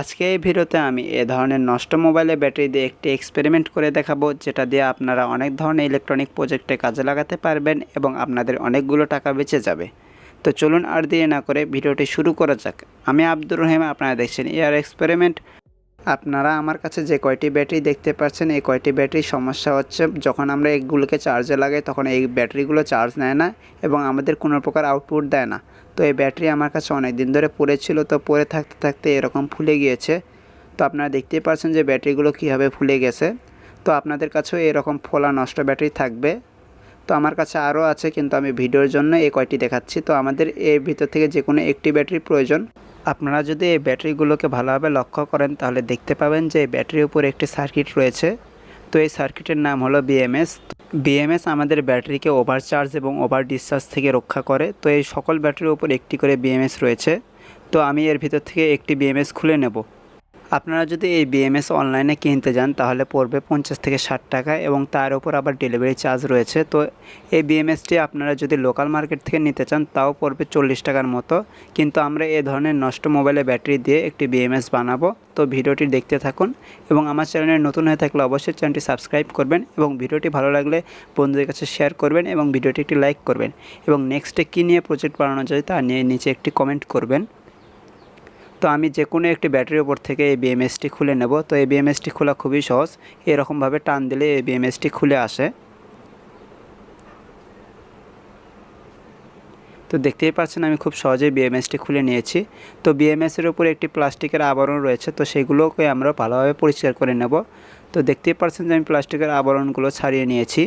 আজকে এই ভিডিওতে আমি এ ধরনের নষ্ট মোবাইলের ব্যাটারি দিয়ে একটি এক্সপেরিমেন্ট করে দেখাবো, যেটা দিয়ে আপনারা অনেক ধরনের ইলেকট্রনিক প্রজেক্টে কাজে লাগাতে পারবেন এবং আপনাদের অনেকগুলো টাকা বেঁচে যাবে। তো চলুন আর দিয়ে না করে ভিডিওটি শুরু করা যাক। আমি আব্দুর রহিম, আপনারা দেখছেন এয়ার এক্সপেরিমেন্ট আপনারা আমার কাছে যে কয়টি ব্যাটারি দেখতে পাচ্ছেন, এই কয়টি ব্যাটারির সমস্যা হচ্ছে, যখন আমরা এগুলোকে চার্জে লাগাই, তখন এই ব্যাটারিগুলো চার্জ নেয় না এবং আমাদের কোনো প্রকার আউটপুট দেয় না। তো এই ব্যাটারি আমার কাছে অনেক দিন ধরে পড়েছিল তো পড়ে থাকতে থাকতে এরকম ফুলে গিয়েছে। তো আপনারা দেখতেই পাচ্ছেন যে ব্যাটারিগুলো কীভাবে ফুলে গেছে। তো আপনাদের কাছেও এরকম ফোলা নষ্ট ব্যাটারি থাকবে। তো আমার কাছে আরও আছে, কিন্তু আমি ভিডিওর জন্য এই কয়টি দেখাচ্ছি। তো আমাদের এর ভিতর থেকে যে কোনো একটি ব্যাটারি প্রয়োজন। আপনারা যদি এই ব্যাটারিগুলোকে ভালোভাবে লক্ষ্য করেন, তাহলে দেখতে পাবেন যে এই ব্যাটারির উপর একটি সার্কিট রয়েছে। তো এই সার্কিটের নাম হলো বিএমএস। বিএমএস আমাদের ব্যাটারিকে ওভারচার্জ এবং ওভার ডিসচার্জ থেকে রক্ষা করে। তো এই সকল ব্যাটারির উপর একটি করে বিএমএস রয়েছে। তো আমি এর ভিতর থেকে একটি বিএমএস খুলে নেব। আপনারা যদি এই বিএমএস অনলাইনে কিনতে যান, তাহলে পড়বে পঞ্চাশ থেকে ষাট টাকা এবং তার উপর আবার ডেলিভারি চার্জ রয়েছে। তো এই বিএমএসটি আপনারা যদি লোকাল মার্কেট থেকে নিতে চান, তাও পড়বে চল্লিশ টাকার মতো। কিন্তু আমরা এ ধরনের নষ্ট মোবাইলে ব্যাটারি দিয়ে একটি বিএমএস বানাবো। তো ভিডিওটি দেখতে থাকুন এবং আমার চ্যানেলে নতুন হয়ে থাকলে অবশ্যই চ্যানেলটি সাবস্ক্রাইব করবেন এবং ভিডিওটি ভালো লাগলে বন্ধুদের কাছে শেয়ার করবেন এবং ভিডিওটি একটি লাইক করবেন এবং নেক্সটে কী নিয়ে প্রজেক্ট বানানো যায় তা নিয়ে নিচে একটি কমেন্ট করবেন। তো আমি যে কোনো একটি ব্যাটারির ওপর থেকে এই বিএমএসটি খুলে নেব। তো এই বিএমএসটি খোলা খুবই সহজ। এরকমভাবে টান দিলে এই বিএমএসটি খুলে আসে। তো দেখতেই পাচ্ছেন আমি খুব সহজেই বিএমএসটি খুলে নিয়েছি। তো বিএমএসের উপর একটি প্লাস্টিকের আবরণ রয়েছে। তো সেগুলোকে আমরা ভালোভাবে পরিষ্কার করে নেব। তো দেখতেই পাচ্ছেন যে আমি প্লাস্টিকের আবরণগুলো ছাড়িয়ে নিয়েছি।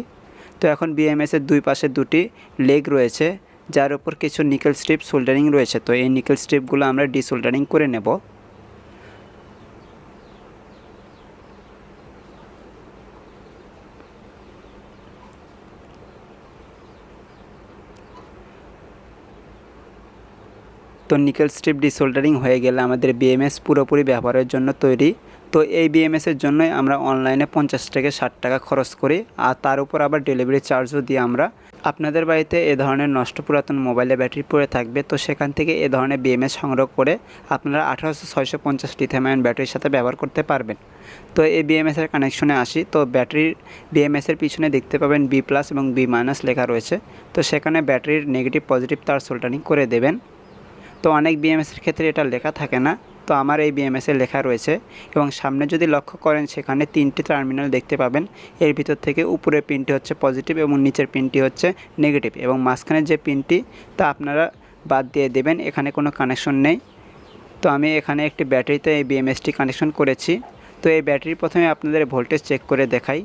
তো এখন বিএমএসের দুই পাশে দুটি লেগ রয়েছে। যার উপর কিছু নিকেল স্ট্রিপ সোল্ডারিং রয়েছে। তো এই নিকেল স্ট্রিপগুলো আমরা ডিসোল্ডারিং করে নেব। তো নিকেল স্ট্রিপ ডিসোল্ডারিং হয়ে গেলে আমাদের বিএমএস পুরোপুরি ব্যবহারের জন্য তৈরি। তো এই বিএমএসের জন্যই আমরা অনলাইনে পঞ্চাশ থেকে ষাট টাকা খরচ করি। আর তার উপর আবার ডেলিভারি চার্জও দিয়ে আমরা। আপনাদের বাড়িতে এ ধরনের নষ্ট পুরাতন মোবাইলে ব্যাটারি পড়ে থাকবে, তো সেখান থেকে এ ধরনের বিএমএস সংগ্রহ করে আপনারা আঠারোশো ছয়শো পঞ্চাশ লিথিয়াম ব্যাটারির সাথে ব্যবহার করতে পারবেন। তো এই বিএমএসের কানেকশনে আসি, তো ব্যাটারির বিএমএসের পিছনে দেখতে পাবেন বি প্লাস এবং বি মাইনাস লেখা রয়েছে, তো সেখানে ব্যাটারির নেগেটিভ পজিটিভ তার সোল্টারিং করে দেবেন। তো অনেক বিএমএসের ক্ষেত্রে এটা লেখা থাকে না তো আমার এই বিএমএসে লেখা রয়েছে এবং সামনে যদি লক্ষ্য করেন সেখানে তিনটি টার্মিনাল দেখতে পাবেন। এর ভিতর থেকে উপরের পিনটি হচ্ছে পজিটিভ এবং নিচের পিনটি হচ্ছে নেগেটিভ এবং মাঝখানের যে পিনটি, তা আপনারা বাদ দিয়ে দেবেন, এখানে কোনো কানেকশন নেই। তো আমি এখানে একটি ব্যাটারিতে এই বিএমএসটি কানেকশন করেছি। তো এই ব্যাটারি প্রথমে আপনাদের ভোল্টেজ চেক করে দেখাই।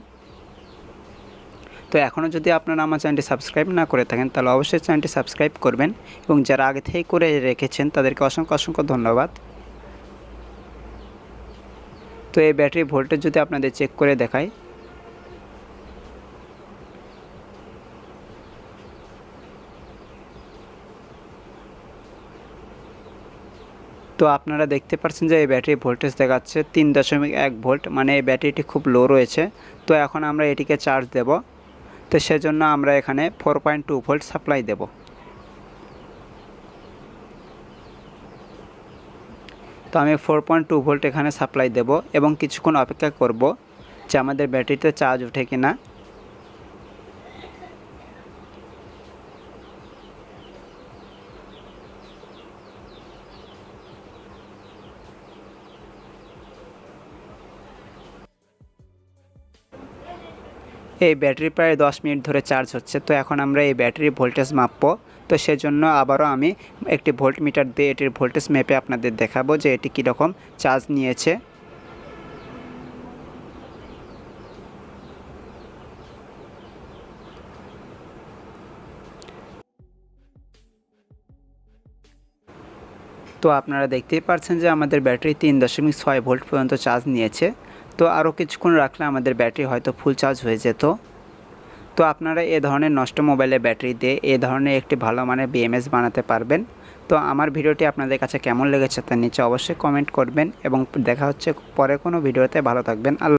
তো এখনও যদি আপনারা আমার চ্যানেলটি সাবস্ক্রাইব না করে থাকেন, তাহলে অবশ্যই চ্যানেলটি সাবস্ক্রাইব করবেন এবং যারা আগে থেকেই করে রেখেছেন, তাদেরকে অসংখ্য অসংখ্য ধন্যবাদ। তো এই ব্যাটারি ভোল্টেজ যদি আপনাদের চেক করে দেখাই। তো আপনারা দেখতে পাচ্ছেন যে এই ব্যাটারি ভোল্টেজ দেখাচ্ছে তিন দশমিক এক ভোল্ট মানে এই ব্যাটারিটি খুব লো রয়েছে। তো এখন আমরা এটিকে চার্জ দেব। তো সেজন্য আমরা এখানে four point two volt supply দেব। তো আমি ফোর পয়েন্ট টু ভোল্ট এখানে সাপ্লাই দেব এবং কিছুক্ষণ অপেক্ষা করব যে আমাদের ব্যাটারিতে চার্জ ওঠে কি না এই ব্যাটারি প্রায় দশ মিনিট ধরে চার্জ হচ্ছে, তো এখন আমরা এই ব্যাটারির ভোল্টেজ মাপবো। তো সেজন্য আবারও আমি একটি ভোল্ট মিটার দিয়ে এটির ভোল্টেজ মেপে আপনাদের দেখাবো যে এটি কীরকম চার্জ নিয়েছে। তো আপনারা দেখতেই পাচ্ছেন যে আমাদের ব্যাটারি তিন দশমিক ছয় ভোল্ট পর্যন্ত চার্জ নিয়েছে। তো আরও কিছুক্ষণ রাখলে আমাদের ব্যাটারি হয়তো ফুল চার্জ হয়ে যেত। তো আপনারা এ ধরনের নষ্ট মোবাইলের ব্যাটারি দিয়ে এ ধরনের একটি ভালো মানের বিএমএস বানাতে পারবেন। তো আমার ভিডিওটি আপনাদের কাছে কেমন লেগেছে তার নিচে অবশ্যই কমেন্ট করবেন এবং দেখা হচ্ছে পরে কোনো ভিডিওতে। ভালো থাকবেন। আল্লাহ